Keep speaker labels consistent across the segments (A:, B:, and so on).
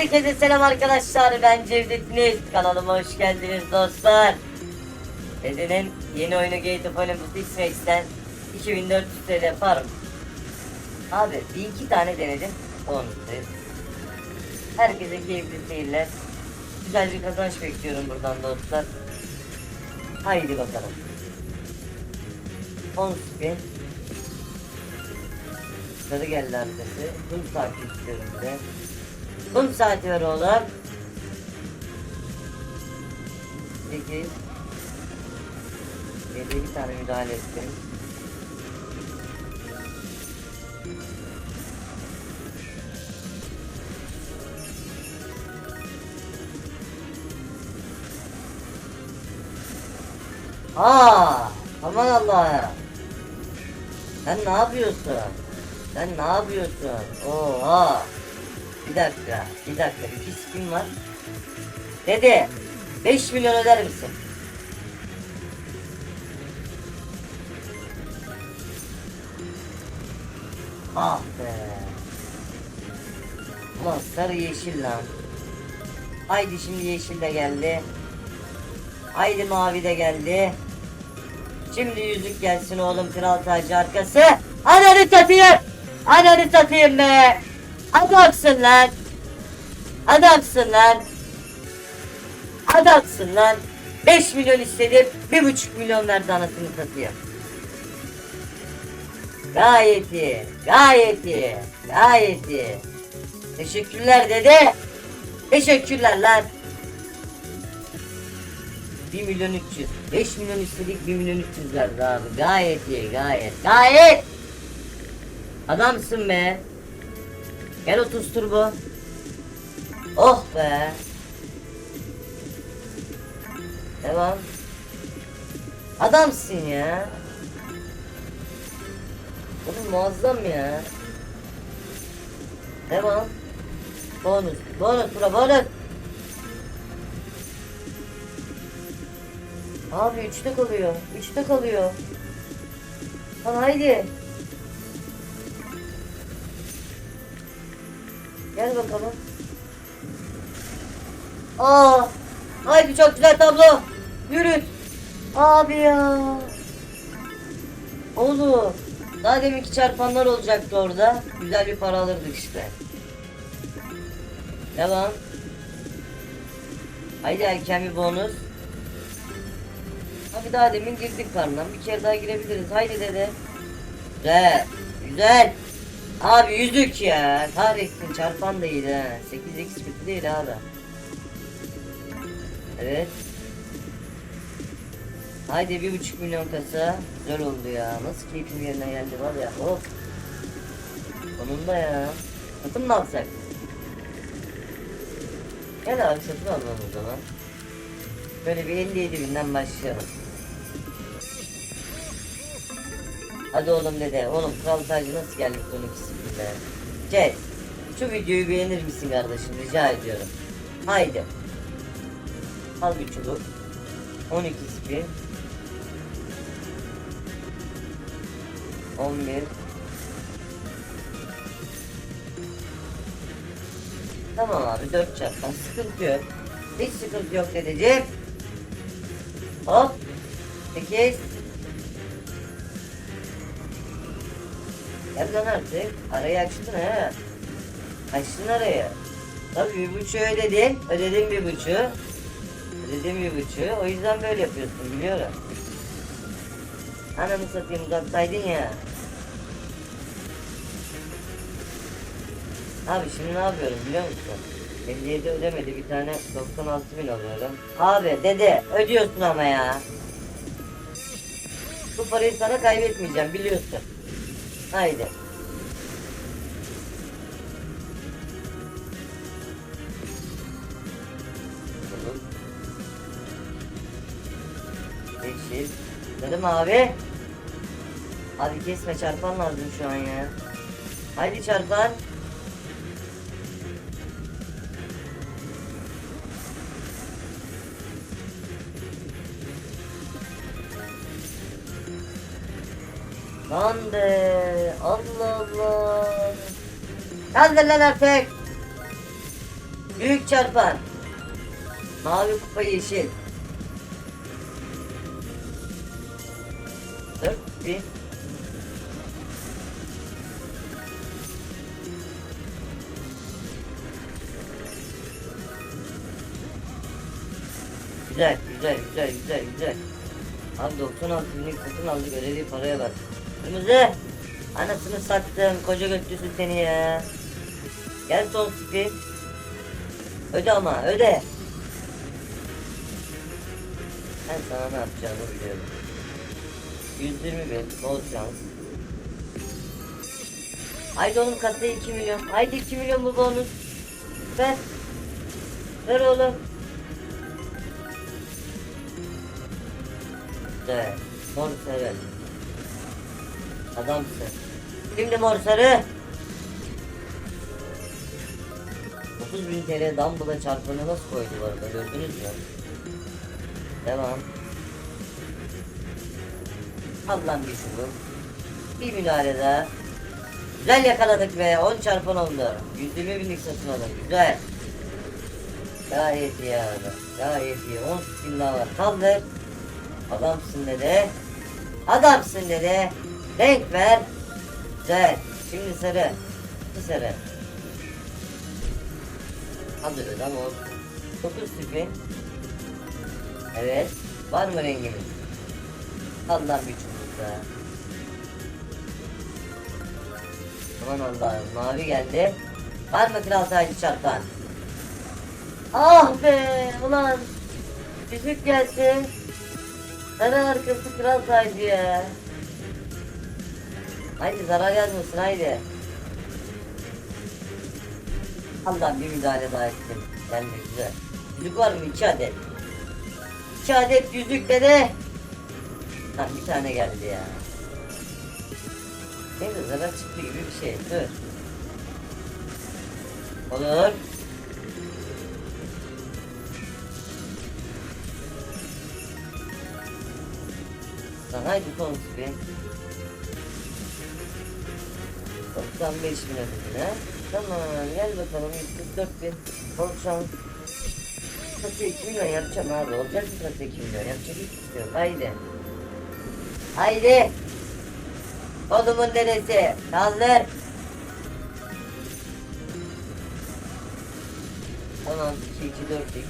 A: Herkese selam arkadaşlar. Ben Cevdet Nis. Kanalıma hoş geldiniz dostlar. Dedenin yeni oyunu Gate of Olympus X-Max'ten 2400 TL farm. Abi bir iki tane denedim. Bonus'tayız. Herkese keyifli seyirler. Güzel bir kazanç bekliyorum buradan dostlar. Haydi bakalım. 10 spin. Sarı geldi arkası. Kum saati istiyorum size. Kum saati ver oğlum. 8 7 bir tane müdahale ettim. Aa, aman Allah. Sen ne yapıyorsun? Sen ne yapıyorsun? Oha. Bir dakika, bir dakika. İki spin var. Dede, 5 milyon öder misin? Ah be. Ulan sarı yeşil lan. Haydi şimdi yeşil de geldi. Haydi mavi de geldi. Şimdi yüzük gelsin oğlum kral tacı arkası. Ananı satayım. Ananı satayım be. Adamsın lan. Adamsın lan. Adamsın lan. 5 milyon istedim. 1,5 milyon verdi anasını satayım. Gayet iyi. Gayet iyi. Gayet iyi. Teşekkürler dede. Teşekkürler lan. 1 milyon 300. 5 milyon istedik 1 milyon 300 verdi abi. Gayet iyi gayet. Gayet. Adamsın be. Gel 30 turbo. Oh be. Devam. Adamsın ya. Oğlum muazzam ya. Devam. Bonus. Bonus bura bonus. Abi üçte kalıyor. Üçte kalıyor. Lan haydi. Gel bakalım. Aa! Haydi çok güzel tablo. Yürü. Abi ya. Oğlum. Daha deminki çarpanlar olacaktı orada. Güzel bir para alırdık işte. Devam. Haydi erken bir bonus. Abi daha demin girdik karnından. Bir kere daha girebiliriz. Haydi dede. Güzel. Güzel. Abi yüzük ya. Kahretsin çarpan iyi ha. 8x kötü değil abi. Evet. Haydi bir buçuk milyon kasa. Güzel oldu ya. Nasıl keyfim yerine geldi var ya. Hop. Sonunda ya. Satın mı alsak? Gel abi satın alalım o zaman. Böyle bir 57 binden başlayalım. Hadi oğlum dede. Oğlum kral tacı nasıl geldik 12 be? Cez. Şu videoyu beğenir misin kardeşim rica ediyorum. Haydi. Al bir çubuk. 12 spin. 11 Tamam abi 4 çarptan sıkıntı yok. Hiç sıkıntı yok dedeciğim. Hop. 8 Gel lan artık. Arayı açtın ha. Açtın arayı. Tabii bir buçuğu ödedin. Ödedin bir buçuğu. Ödedin bir buçuğu. O yüzden böyle yapıyorsun biliyorum. Ananı satayım uzaktaydın ya. Abi şimdi ne yapıyorum biliyor musun? 57 ödemedi bir tane 96 bin alıyorum. Abi dede ödüyorsun ama ya. Bu parayı sana kaybetmeyeceğim biliyorsun. Haydi. Yeşil. Dedim abi. Abi kesme çarpan lazım şu an ya. Haydi çarpan. Lan be. Allah Allah. Kaldır lan artık. Büyük çarpan. Mavi kupa yeşil. 4000 Güzel, güzel, güzel, güzel, güzel. Abi 96 binlik satın aldık ödediği paraya bak. Kırmızı. Anasını sattım. Koca götlüsü seni ya. Gel son spin. Öde ama öde. Ben sana ne yapacağımı biliyorum. 120 bin. Bol şans. Haydi oğlum kasaya 2 milyon. Haydi 2 milyon bu bonus. Ver. Ver oğlum. Güzel. Mor sarı. Adamsın. Şimdi mor sarı. 30 bin TL Dumble'a çarpanı nasıl koydu bu arada gördünüz mü? Devam. Allah'ım bir şunu. Bir müdahale daha. Güzel yakaladık be. 10 çarpan oldu. 120 binlik satın alın. Güzel. Gayet iyi abi. Gayet iyi. 10 bin daha var. Kaldır. Adamsın dede. Adamsın dede. Renk ver. Güzel. Şimdi sarı. Bu sarı. Alırız ama olsun. 9 spin. Evet. Var mı rengimiz? Allah çubukta. Aman Allah'ım mavi geldi. Var mı kral tacı çarpan? Ah be ulan. Düşük gelsin. Sarı arkası kral tacı ya. Haydi zarar yazmasın haydi. Allah bir müdahale daha ettim. De güzel. Yüzük var mı? İki adet. İki adet yüzükle de. Lan bir tane geldi ya. Neyse zarar çıktı gibi bir şey. Dur. Olur. Lan haydi son spin. 95 bin ödedin ha? Tamam gel bakalım 144 bin. Korksan. Kasaya 2 milyon yapacağım abi. Olacak mı kasaya 2 milyon? Yapacak şey yok. Haydi. Haydi. Odumun dedesi. Kaldır. Tamam 2 2 4 x.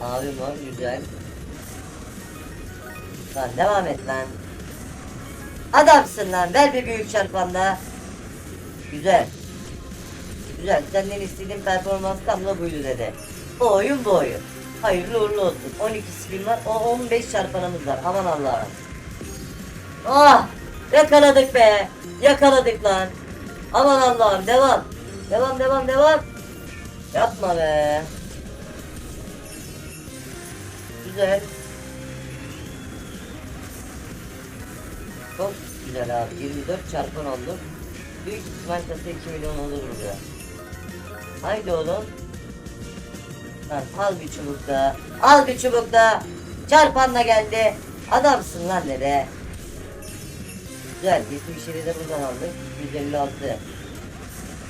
A: Abi var güzel. Lan devam et lan. Adamsın lan. Ver bir büyük çarpanda. Güzel. Güzel. Senden istediğim performans tam da buydu dedi. O oyun bu oyun. Hayırlı uğurlu olsun. 12 spin var. O 15 çarpanımız var. Aman Allah'ım. Ah! Yakaladık be. Yakaladık lan. Aman Allah'ım. Devam. Devam devam devam. Yapma be. Güzel. Çok güzel abi. 24 çarpan oldu. Büyük ihtimal kasa 2 milyon olur burada. Haydi oğlum. Lan al bir çubuk daha. Al bir çubuk da geldi. Adamsın lan dede. Güzel. 77 de buradan aldık. 156.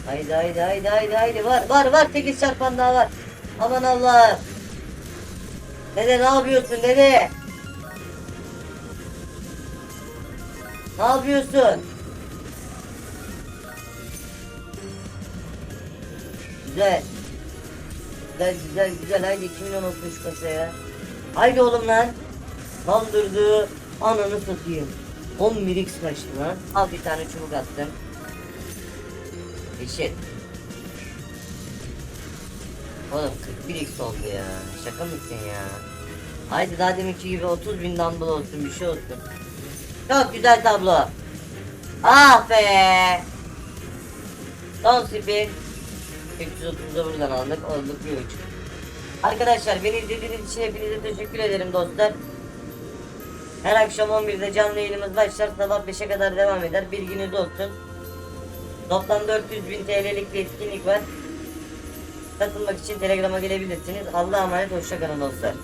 A: Haydi haydi haydi haydi haydi. Var var var. 8 çarpan daha var. Aman Allah. Dede ne yapıyorsun dede? Ne yapıyorsun? Güzel. Güzel güzel güzel haydi 2 milyon olsun şu kasaya. Haydi oğlum lan. Kandırdı. Ananı satayım. 11 x kaçtı lan. Al bir tane çubuk attım. Eşit. Oğlum 41 x oldu ya. Şaka mısın ya? Haydi daha deminki gibi 30 bin dumbbell olsun bir şey olsun. Çok güzel tablo. Ah be. Son spin. 330'da buradan aldık. Olduk bir uç. Arkadaşlar beni izlediğiniz için hepinize teşekkür ederim dostlar. Her akşam 11'de canlı yayınımız başlar. Sabah 5'e kadar devam eder. Bilginiz olsun. Toplam 400 bin TL'lik bir etkinlik var. Katılmak için Telegram'a gelebilirsiniz. Allah'a emanet hoşçakalın dostlar.